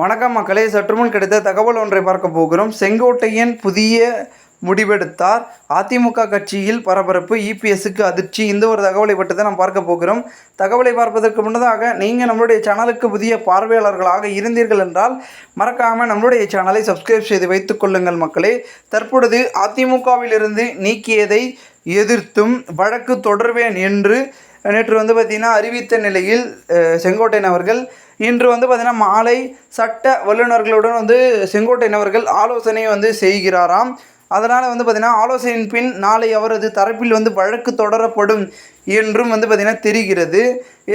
வணக்கம் மக்களே சற்றுமுன் கிடைத்த தகவல் ஒன்றை பார்க்க போகிறோம். செங்கோட்டையன் புதிய முடிவெடுத்தார். அதிமுக கட்சியில் பரபரப்பு இபிஎஸ்க்கு அதிர்ச்சி இந்த ஒரு தகவலை பற்றி தான் நாம் பார்க்க போகிறோம். தகவலை பார்ப்பதற்கு முன்னதாக நீங்கள் நம்மளுடைய சேனலுக்கு புதிய பார்வையாளர்களாக இருந்தீர்கள் என்றால் மறக்காமல் நம்மளுடைய சேனலை சப்ஸ்கிரைப் செய்து வைத்துக் கொள்ளுங்கள் மக்களே. தற்பொழுது அதிமுகவிலிருந்து நீக்கியதை எதிர்த்தும் வழக்கு தொடர்வேன் என்று நேற்று வந்து பார்த்திங்கன்னா அறிவித்த நிலையில் செங்கோட்டையன் அவர்கள் இன்று வந்து பார்த்திங்கன்னா மாலை சட்ட வல்லுநர்களுடன் வந்து செங்கோட்டையன் அவர்கள் ஆலோசனை வந்து செய்கிறாராம். அதனால் வந்து பார்த்திங்கன்னா ஆலோசனையின் பின் நாளை அவரது தரப்பில் வந்து வழக்கு தொடரப்படும் என்றும் வந்து பார்த்திங்கன்னா தெரிகிறது.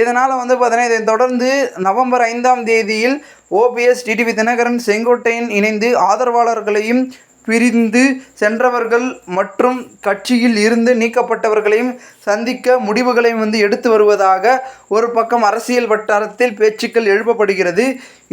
இதனால் வந்து பார்த்திங்கன்னா இதை தொடர்ந்து நவம்பர் ஐந்தாம் தேதியில் ஓபிஎஸ் டிடிவி தினகரன் செங்கோட்டையன் இணைந்து ஆதரவாளர்களையும் பிரிந்து சென்றவர்கள் மற்றும் கட்சியில் இருந்து நீக்கப்பட்டவர்களையும் சந்திக்க முடிவுகளையும் வந்து எடுத்து வருவதாக ஒரு பக்கம் அரசியல் வட்டாரத்தில் பேச்சுக்கள் எழுப்பப்படுகிறது.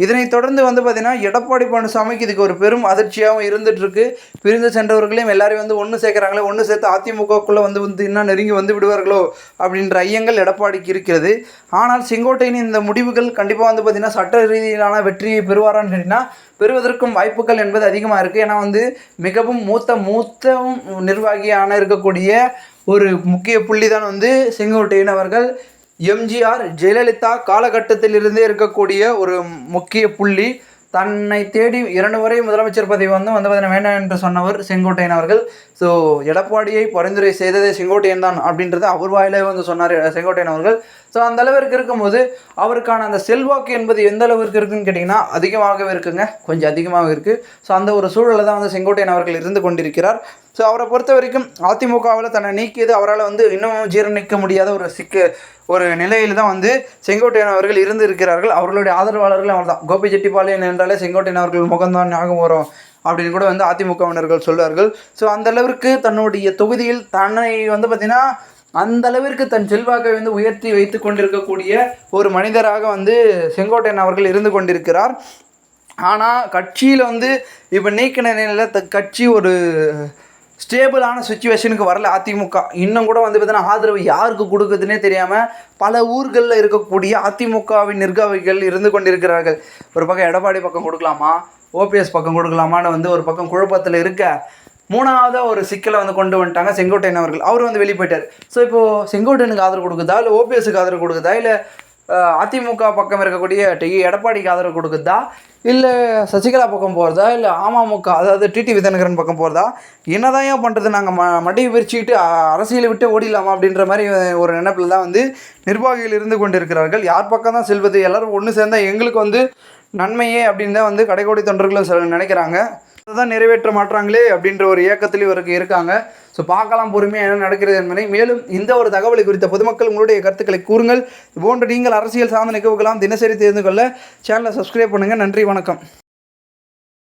இதனைத் தொடர்ந்து வந்து பார்த்திங்கன்னா எடப்பாடி பழனிசாமிக்கு இதுக்கு ஒரு பெரும் அதிர்ச்சியாகவும் இருந்துகிட்ருக்கு பிரிந்து சென்றவர்களையும் எல்லாரையும் வந்து ஒன்று சேர்க்குறாங்களே ஒன்று சேர்த்து அதிமுகக்குள்ளே வந்து வந்து இன்னும் நெருங்கி வந்து விடுவார்களோ அப்படின்ற ஐயங்கள் எடப்பாடிக்கு இருக்கிறது. ஆனால் செங்கோட்டையின் இந்த முடிவுகள் கண்டிப்பாக வந்து பார்த்திங்கன்னா சட்ட ரீதியிலான வெற்றியை பெறுவாரான்னு கேட்டிங்கன்னா பெறுவதற்கும் வாய்ப்புகள் என்பது அதிகமாக இருக்குது ஏன்னா வந்து மிகவும் மூத்த மூத்தவும் நிர்வாகியான இருக்கக்கூடிய ஒரு முக்கிய புள்ளி தான் வந்து செங்கோட்டையன் அவர்கள். எம்ஜிஆர் ஜெயலலிதா காலகட்டத்திலிருந்தே இருக்கக்கூடிய ஒரு முக்கிய புள்ளி. தன்னை தேடி இரண்டு முறை முதலமைச்சர் பதவி வந்து வந்து பார்த்தீங்கன்னா வேண்டாம் என்று சொன்னவர் செங்கோட்டையன் அவர்கள். ஸோ எடப்பாடியை பரிந்துரை செய்ததே செங்கோட்டையன் தான் அப்படின்றத அவர் வாயிலே வந்து சொன்னார் செங்கோட்டையன் அவர்கள். ஸோ அந்த அளவிற்கு இருக்கும்போது அவருக்கான அந்த செல்வாக்கு என்பது எந்த அளவிற்கு இருக்குன்னு கேட்டிங்கன்னா அதிகமாகவே இருக்குங்க. கொஞ்சம் அதிகமாக இருக்குது ஸோ அந்த ஒரு சூழலில் தான் வந்து செங்கோட்டையன் அவர்கள் இருந்து கொண்டிருக்கிறார். ஸோ அவரை பொறுத்த வரைக்கும் அதிமுகவில் தன்னை நீக்கியது அவரால் வந்து இன்னமும் ஜீரணிக்க முடியாத ஒரு சிக்க ஒரு நிலையில் தான் வந்து செங்கோட்டையன் அவர்கள் இருந்து இருக்கிறார்கள் அவர்களுடைய ஆதரவாளர்கள் அவர் தான் கோபி செட்டிப்பாளையன் என்றாலே செங்கோட்டையன் அவர்கள் முகம்தான் ஞாபகம் வரும் அப்படின்னு கூட வந்து அதிமுகவினர்கள் சொல்வார்கள். ஸோ அந்தளவிற்கு தன்னுடைய தொகுதியில் தன்னை வந்து பார்த்திங்கன்னா அந்த அளவிற்கு தன் செல்வாக்கை வந்து உயர்த்தி வைத்து கொண்டிருக்கக்கூடிய ஒரு மனிதராக வந்து செங்கோட்டையன் அவர்கள் இருந்து கொண்டிருக்கிறார். ஆனால் கட்சியில் வந்து இப்போ நீக்கின நிலையில் த கட்சி ஒரு ஸ்டேபிளான சுச்சுவேஷனுக்கு வரல அதிமுக. இன்னும் கூட வந்து பார்த்தீங்கன்னா ஆதரவு யாருக்கு கொடுக்குதுன்னே தெரியாமல் பல ஊர்களில் இருக்கக்கூடிய அதிமுகவின் நிர்வாகிகள் இருந்து கொண்டிருக்கிறார்கள். ஒரு பக்கம் எடப்பாடி பக்கம் கொடுக்கலாமா? ஓபிஎஸ் பக்கம் கொடுக்கலாமான்னு வந்து ஒரு பக்கம் குழப்பத்தில் இருக்க மூணாவதாக ஒரு சிக்கலை வந்து கொண்டு வந்துட்டாங்க செங்கோட்டையன் அவர்கள். அவர் வந்து வெளியே போயிட்டார். ஸோ இப்போது செங்கோட்டையனுக்கு ஆதரவு கொடுக்குதா? இல்லை ஓபிஎஸ்க்கு ஆதரவு கொடுக்குதா? இல்லை அதிமுக பக்கம் இருக்கக்கூடிய டி. எடப்பாடிக்கு ஆதரவு கொடுக்குதா? இல்லை சசிகலா பக்கம் போகிறதா இல்லை அமமுக அதாவது டிடி விதநகரன் பக்கம் போகிறதா என்னதான் ஏன் பண்ணுறது நாங்கள் ம மடியை விரிச்சிக்கிட்டு அரசியலை விட்டு ஓடிடலாமா அப்படின்ற மாதிரி ஒரு நினைப்பில் தான் வந்து நிர்வாகிகள் இருந்து கொண்டிருக்கிறார்கள். யார் பக்கம் தான் செல்வது? எல்லாரும் ஒன்று சேர்ந்தால் எங்களுக்கு வந்து நன்மையே அப்படின்னு தான் வந்து கடைக்கோடி தொண்டர்களும் சில நினைக்கிறாங்க. அதுதான் நிறைவேற்ற மாட்டாங்களே அப்படின்ற ஒரு இயக்கத்தில் இவருக்கு இருக்காங்க. ஸோ பார்க்கலாம் பொறுமையாக என்ன நடக்கிறது என்பதை. மேலும் இந்த ஒரு தகவலை குறித்த பொதுமக்கள் உங்களுடைய கருத்துக்களை கூறுங்கள். இது போன்ற நீங்கள் அரசியல் சார்ந்த நிகழ்வுகளாம் தினசரி தெரிந்து கொள்ள சேனலை சப்ஸ்கிரைப் பண்ணுங்கள் நன்றி வணக்கம்.